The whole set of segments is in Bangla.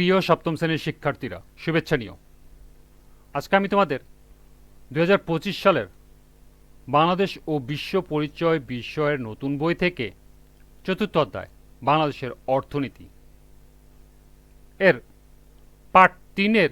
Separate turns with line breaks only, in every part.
প্রিয় সপ্তম শ্রেণির শিক্ষার্থীরা, শুভেচ্ছা নিও। আজকে আমি তোমাদের দু হাজার পঁচিশ সালের বাংলাদেশ ও বিশ্ব পরিচয় বিষয়ের নতুন বই থেকে চতুর্থ অধ্যায়, বাংলাদেশের অর্থনীতি। এর পার্ট তিনের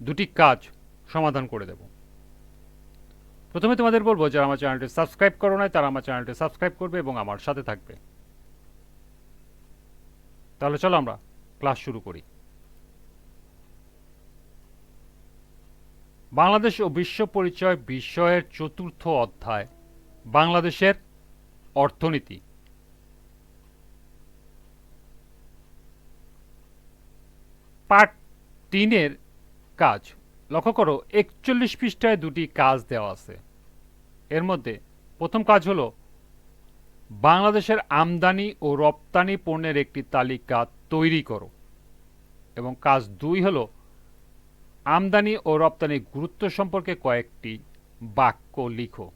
দুটি কাজ সমাধান করে দেব। প্রথমে তোমাদের বলব, যারা আমার চ্যানেলটি সাবস্ক্রাইব করো নাই, তারা আমার চ্যানেলটি সাবস্ক্রাইব করবে এবং আমার সাথে থাকবে। তাহলে চলো আমরা ক্লাস শুরু করি। বাংলাদেশ ও বিশ্ব পরিচয় বিষয়ের চতুর্থ অধ্যায়, বাংলাদেশের অর্থনীতি। পার্ট তিনের কাজ, লক্ষ্য করো, একচল্লিশ পৃষ্ঠায় দুটি কাজ দেওয়া আছে। এর মধ্যে প্রথম কাজ হলো, বাংলাদেশের আমদানি ও রপ্তানি পণ্যের একটি তালিকা তৈরি করো। এবং কাজ দুই হলো আমদানি ও রপ্তানি গুরুত্ব সম্পর্কে কয়েকটি বাক্য লিখো।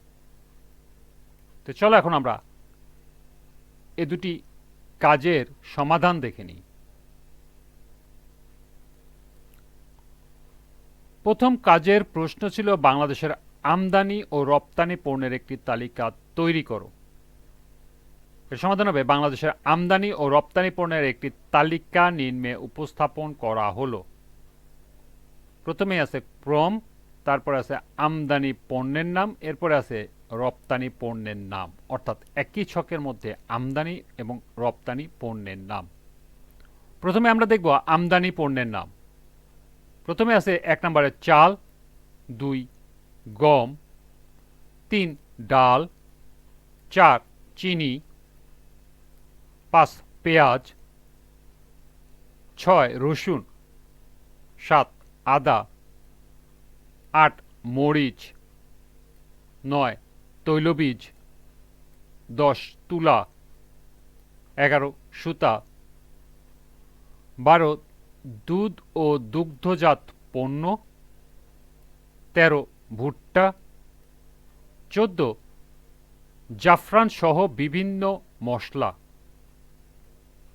তো চলো এখন আমরা এ দুটি কাজের সমাধান দেখে নিই। প্রথম কাজের প্রশ্ন ছিল বাংলাদেশের আমদানি ও রপ্তানি পণ্যের একটি তালিকা তৈরি করো। এর সমাধান হবে, বাংলাদেশের আমদানি ও রপ্তানি পণ্যের একটি তালিকা নিম্নে উপস্থাপন করা হলো। প্রথমে আছে ক্রম, তারপরে আছে আমদানি পণ্যের নাম, এরপরে আছে রপ্তানি পণ্যের নাম। অর্থাৎ একই ছকের মধ্যে আমদানি এবং রপ্তানি পণ্যের নাম। প্রথমে আমরা দেখব আমদানি পণ্যের নাম। প্রথমে আছে এক নম্বরে চাল, দুই, গম, তিন, ডাল, চার, চিনি, পাঁচ, পেঁয়াজ, ছয়, রসুন, সাত আদা, আট মরিচ, নয় তৈলবীজ, দশ তুলা, এগারো সুতা, বারো দুধ ও দুগ্ধজাত পণ্য, তেরো ভুট্টা, চোদ্দ জাফরান সহ বিভিন্ন মশলা,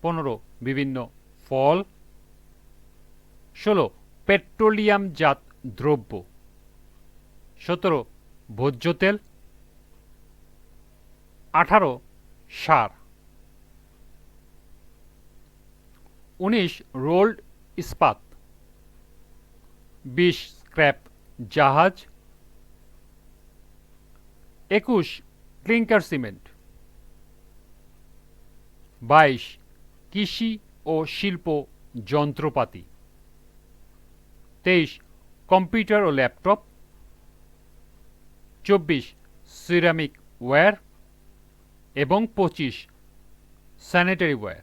পনেরো বিভিন্ন ফল, ষোলো পেট্রোলিয়ামজাত দ্রব্য। সতেরো, ভোজ্য তেল। আঠারো, সার। উনিশ, রোল্ড ইস্পাত। বিশ, স্ক্র্যাপ জাহাজ। একুশ, ক্লিংকার সিমেন্ট। বাইশ, কৃষি ও শিল্প যন্ত্রপাতি। তেইশ, কম্পিউটার ও ল্যাপটপ। চব্বিশ, সিরামিক ওয়্যার। এবং পঁচিশ, স্যানিটারি ওয়্যার।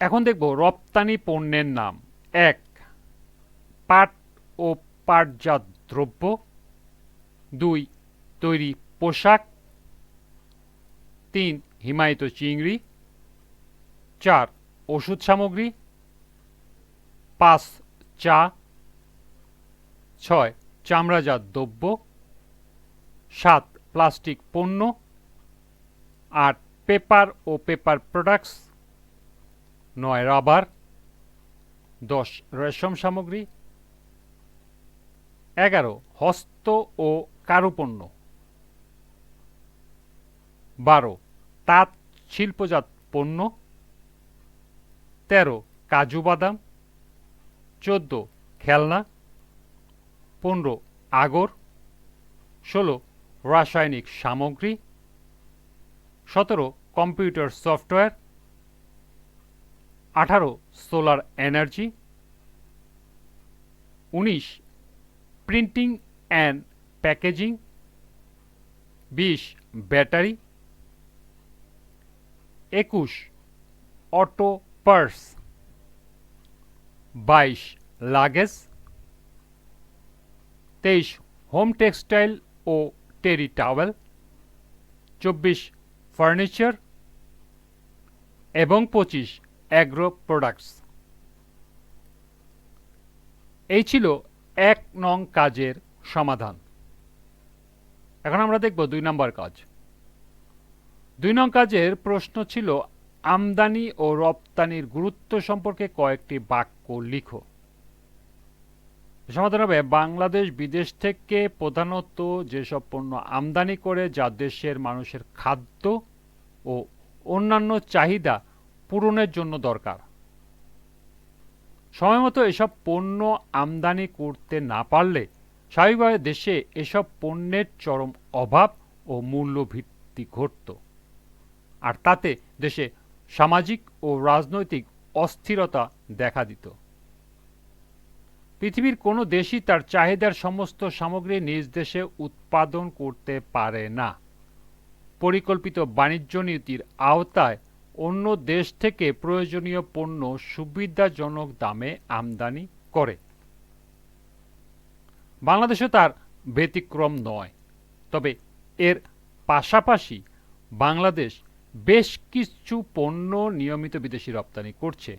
এখন দেখব রপ্তানি পণ্যের নাম। এক, পাট ও পাটজাত দ্রব্য। দুই, তৈরি পোশাক। তিন হিমায়িত চিংড়ি, চার ওষুধ সামগ্রী, পাঁচ চা, ছয় চামড়াজাত দ্রব্য, সাত প্লাস্টিক পণ্য, আট পেপার ও পেপার প্রোডাক্টস, নয় রাবার, দশ রেশম সামগ্রী, এগারো হস্ত ও কারুপণ্য, বারো তাঁত, শিল্পজাত পণ্য। তেরো, কাজু বাদাম। চোদ্দ, খেলনা। পনেরো, আগর। ষোলো, রাসায়নিক সামগ্রী। সতেরো, কম্পিউটার সফটওয়্যার। আঠারো, সোলার এনার্জি। উনিশ, প্রিন্টিং অ্যান্ড প্যাকেজিং। বিশ, ব্যাটারি। একুশ, অটো পার্স। বাইশ, লাগেজ। তেইশ, হোম টেক্সটাইল ও টেরি টাওয়েল। চব্বিশ, ফার্নিচার। এবং পঁচিশ, অ্যাগ্রো প্রোডাক্টস। এই ছিল এক নং কাজের সমাধান। এখন আমরা দেখব দুই নম্বর কাজ। দুই নং কাজের প্রশ্ন ছিল, আমদানি ও রপ্তানির গুরুত্ব সম্পর্কে কয়েকটি বাক্য লিখো। সমাধান হবে, বাংলাদেশ বিদেশ থেকে প্রধানত যেসব পণ্য আমদানি করে, যা দেশের মানুষের খাদ্য ও অন্যান্য চাহিদা পূরণের জন্য দরকার। সময়মতো এসব পণ্য আমদানি করতে না পারলে স্বাভাবিকভাবে দেশে এসব পণ্যের চরম অভাব ও মূল্যভিত্তি ঘটত। আর তাতে দেশে সামাজিক ও রাজনৈতিক অস্থিরতা দেখা দিত। পৃথিবীর কোনো দেশই তার চাহিদার সমস্ত সামগ্রী নিজ দেশে উৎপাদন করতে পারে না। পরিকল্পিত বাণিজ্য নীতির আওতায় অন্য দেশ থেকে প্রয়োজনীয় পণ্য সুবিধাজনক দামে আমদানি করে। বাংলাদেশও তার ব্যতিক্রম নয়, তবে এর পাশাপাশি বাংলাদেশ বেশ কিছু পণ্য নিয়মিত বিদেশি রপ্তানি করছে।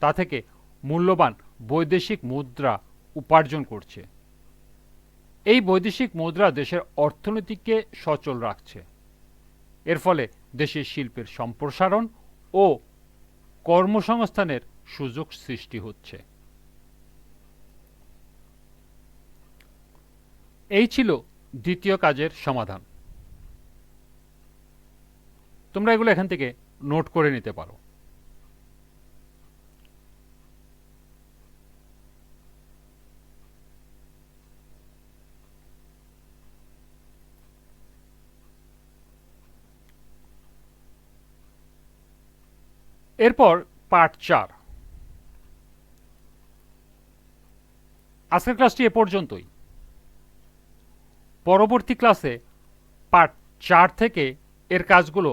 তা থেকে মূল্যবান বৈদেশিক মুদ্রা উপার্জন করছে। এই বৈদেশিক মুদ্রা দেশের অর্থনীতিকে সচল রাখছে। এর ফলে দেশের শিল্পের সম্প্রসারণ ও কর্মসংস্থানের সুযোগ সৃষ্টি হচ্ছে। এই ছিল দ্বিতীয় কাজের সমাধান। তোমরা এগুলো এখান থেকে নোট করে নিতে পারো। এরপর পার্ট চার। আজকের ক্লাসটি এ পর্যন্তই। পরবর্তী ক্লাসে পার্ট চার থেকে এর কাজগুলো